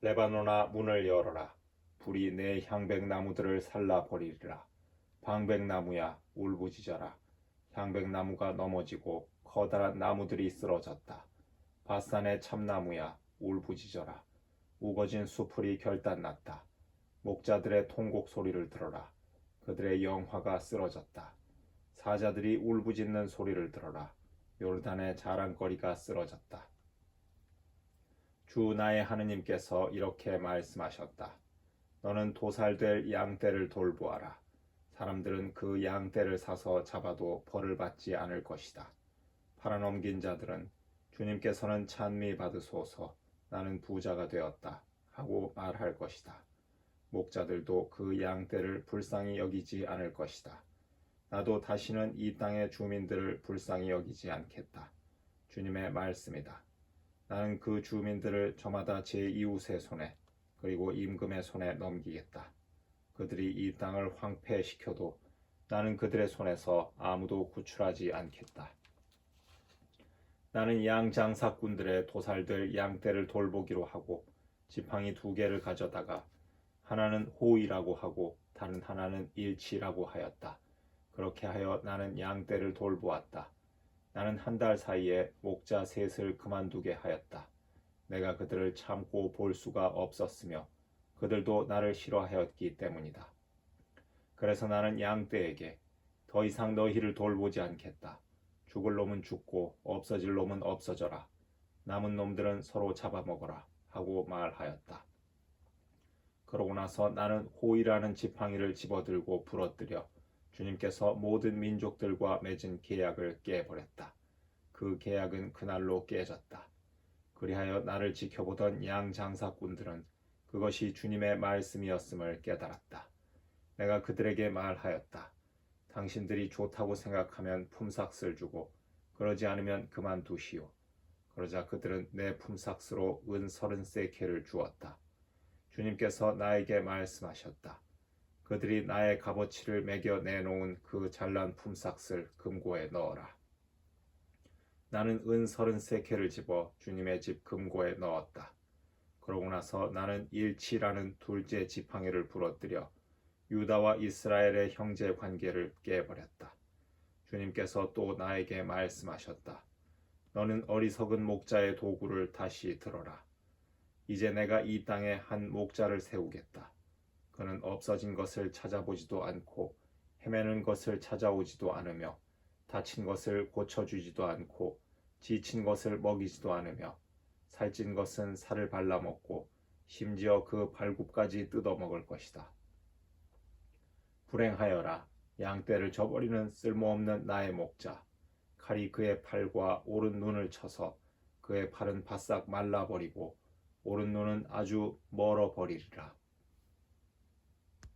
레바노나 문을 열어라. 불이 내 향백나무들을 살라 버리리라. 방백나무야 울부짖어라. 향백나무가 넘어지고 커다란 나무들이 쓰러졌다. 바산의 참나무야 울부짖어라. 우거진 수풀이 결단났다. 목자들의 통곡 소리를 들어라. 그들의 영화가 쓰러졌다. 사자들이 울부짖는 소리를 들어라. 요르단의 자랑거리가 쓰러졌다. 주 나의 하느님께서 이렇게 말씀하셨다. 너는 도살될 양떼를 돌보아라. 사람들은 그 양떼를 사서 잡아도 벌을 받지 않을 것이다. 팔아넘긴 자들은 주님께서는 찬미 받으소서 나는 부자가 되었다 하고 말할 것이다. 목자들도 그 양떼를 불쌍히 여기지 않을 것이다. 나도 다시는 이 땅의 주민들을 불쌍히 여기지 않겠다. 주님의 말씀이다. 나는 그 주민들을 저마다 제 이웃의 손에 그리고 임금의 손에 넘기겠다. 그들이 이 땅을 황폐시켜도 나는 그들의 손에서 아무도 구출하지 않겠다. 나는 양 장사꾼들의 도살될 양떼를 돌보기로 하고 지팡이 두 개를 가져다가 하나는 호이라고 하고 다른 하나는 일치라고 하였다. 그렇게 하여 나는 양떼를 돌보았다. 나는 한 달 사이에 목자 셋을 그만두게 하였다. 내가 그들을 참고 볼 수가 없었으며 그들도 나를 싫어하였기 때문이다. 그래서 나는 양떼에게 더 이상 너희를 돌보지 않겠다. 죽을 놈은 죽고 없어질 놈은 없어져라. 남은 놈들은 서로 잡아먹어라 하고 말하였다. 그러고 나서 나는 호이라는 지팡이를 집어들고 부러뜨려 주님께서 모든 민족들과 맺은 계약을 깨버렸다. 그 계약은 그날로 깨졌다. 그리하여 나를 지켜보던 양 장사꾼들은 그것이 주님의 말씀이었음을 깨달았다. 내가 그들에게 말하였다. 당신들이 좋다고 생각하면 품삯을 주고 그러지 않으면 그만두시오. 그러자 그들은 내 품삯으로 은 서른 세케를 주었다. 주님께서 나에게 말씀하셨다. 그들이 나의 값어치를 매겨 내놓은 그 잘난 품삯을 금고에 넣어라. 나는 은 서른 세케를 집어 주님의 집 금고에 넣었다. 그러고 나서 나는 일치라는 둘째 지팡이를 부러뜨려 유다와 이스라엘의 형제 관계를 깨버렸다. 주님께서 또 나에게 말씀하셨다. 너는 어리석은 목자의 도구를 다시 들어라. 이제 내가 이 땅에 한 목자를 세우겠다. 없어진 것을 찾아보지도 않고 헤매는 것을 찾아오지도 않으며 다친 것을 고쳐주지도 않고 지친 것을 먹이지도 않으며 살찐 것은 살을 발라먹고 심지어 그 발굽까지 뜯어먹을 것이다. 불행하여라 양떼를 저버리는 쓸모없는 나의 목자 칼이 그의 팔과 오른 눈을 쳐서 그의 팔은 바싹 말라버리고 오른 눈은 아주 멀어버리리라.